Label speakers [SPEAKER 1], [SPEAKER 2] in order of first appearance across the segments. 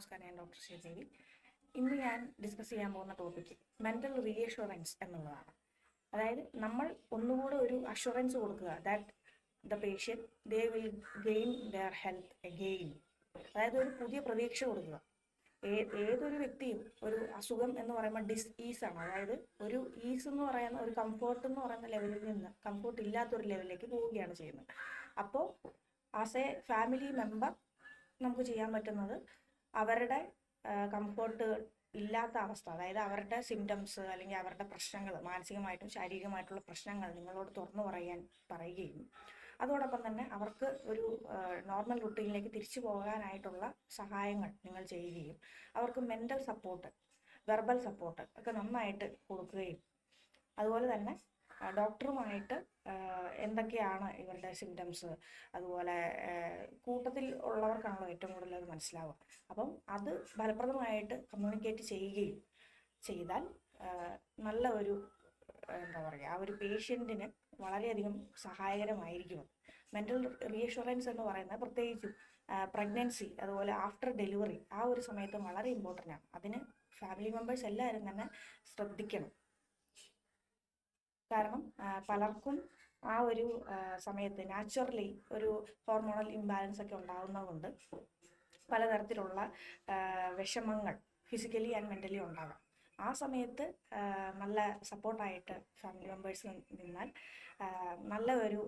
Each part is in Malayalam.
[SPEAKER 1] നമസ്കാരം ഞാൻ ഡോക്ടർ ശ്രീദേവി ഇന്ന് ഞാൻ ഡിസ്കസ് ചെയ്യാൻ പോകുന്ന ടോപ്പിക് മെന്റൽ റീഅഷുറൻസ് എന്നുള്ളതാണ്. അതായത് നമ്മൾ ഒന്നുകൂടെ ഒരു അഷുറൻസ് കൊടുക്കുക that the patient they will gain their health again അതായത് ഒരു പുതിയ പ്രതീക്ഷ കൊടുക്കുക. ഏതൊരു വ്യക്തിയും ഒരു അസുഖം എന്ന് പറയുമ്പോൾ ഡിസ് ഈസ് ആണ്. അതായത് ഒരു ഈസ് എന്ന് പറയുന്ന ഒരു കംഫോർട്ട് എന്ന് പറയുന്ന ലെവലിൽ നിന്ന് കംഫോർട്ട് ഇല്ലാത്തൊരു ലെവലിലേക്ക് പോവുകയാണ് ചെയ്യുന്നത്. അപ്പോൾ ആസ് എ ഫാമിലി മെമ്പർ നമുക്ക് ചെയ്യാൻ പറ്റുന്നത് അവരുടെ കംഫോർട്ട് ഇല്ലാത്ത അവസ്ഥ അതായത് അവരുടെ സിംറ്റംസ് അല്ലെങ്കിൽ അവരുടെ പ്രശ്നങ്ങൾ മാനസികമായിട്ടും ശാരീരികമായിട്ടുള്ള പ്രശ്നങ്ങൾ നിങ്ങളോട് തുറന്നു പറയാൻ പറയുകയും അതോടൊപ്പം തന്നെ അവർക്ക് ഒരു നോർമൽ റുട്ടീനിലേക്ക് തിരിച്ചു പോകാനായിട്ടുള്ള സഹായങ്ങൾ നിങ്ങൾ ചെയ്യുകയും അവർക്ക് മെന്റൽ സപ്പോർട്ട് വെർബൽ സപ്പോർട്ട് ഒക്കെ നന്നായിട്ട് കൊടുക്കുകയും അതുപോലെ തന്നെ ഡോക്ടറുമായിട്ട് എന്തൊക്കെയാണ് ഇവരുടെ സിംറ്റംസ് അതുപോലെ കൂട്ടത്തിൽ ഉള്ളവർക്കാണല്ലോ ഏറ്റവും കൂടുതൽ അത് മനസ്സിലാവുക. അപ്പം അത് ഫലപ്രദമായിട്ട് കമ്മ്യൂണിക്കേറ്റ് ചെയ്യുകയും ചെയ്താൽ നല്ല ഒരു എന്താ പറയുക ആ ഒരു പേഷ്യന്റിന് വളരെയധികം സഹായകരമായിരിക്കും. മെന്റൽ റീഷുറൻസ് എന്ന് പറയുന്നത് പ്രത്യേകിച്ചും പ്രഗ്നൻസി അതുപോലെ ആഫ്റ്റർ ഡെലിവറി ആ ഒരു സമയത്ത് വളരെ ഇമ്പോർട്ടന്റ് ആണ്. അതിന് ഫാമിലി മെമ്പേഴ്സ് എല്ലാവരും തന്നെ ശ്രദ്ധിക്കണം. കാരണം പലർക്കും ആ ഒരു സമയത്ത് നാച്ചുറലി ഒരു ഹോർമോണൽ ഇംബാലൻസ് ഒക്കെ ഉണ്ടാകുന്നതുകൊണ്ട് പലതരത്തിലുള്ള വിഷമങ്ങൾ ഫിസിക്കലി ആൻഡ് മെന്റലി ഉണ്ടാകാം. ആ സമയത്ത് നല്ല സപ്പോർട്ടായിട്ട് ഫാമിലി മെമ്പേഴ്സ് നിന്നാൽ നല്ല ഒരു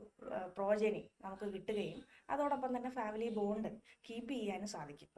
[SPEAKER 1] പ്രോജനി നമുക്ക് കിട്ടുകയും അതോടൊപ്പം തന്നെ ഫാമിലി ബോണ്ട് കീപ്പ് ചെയ്യാനും സാധിക്കും.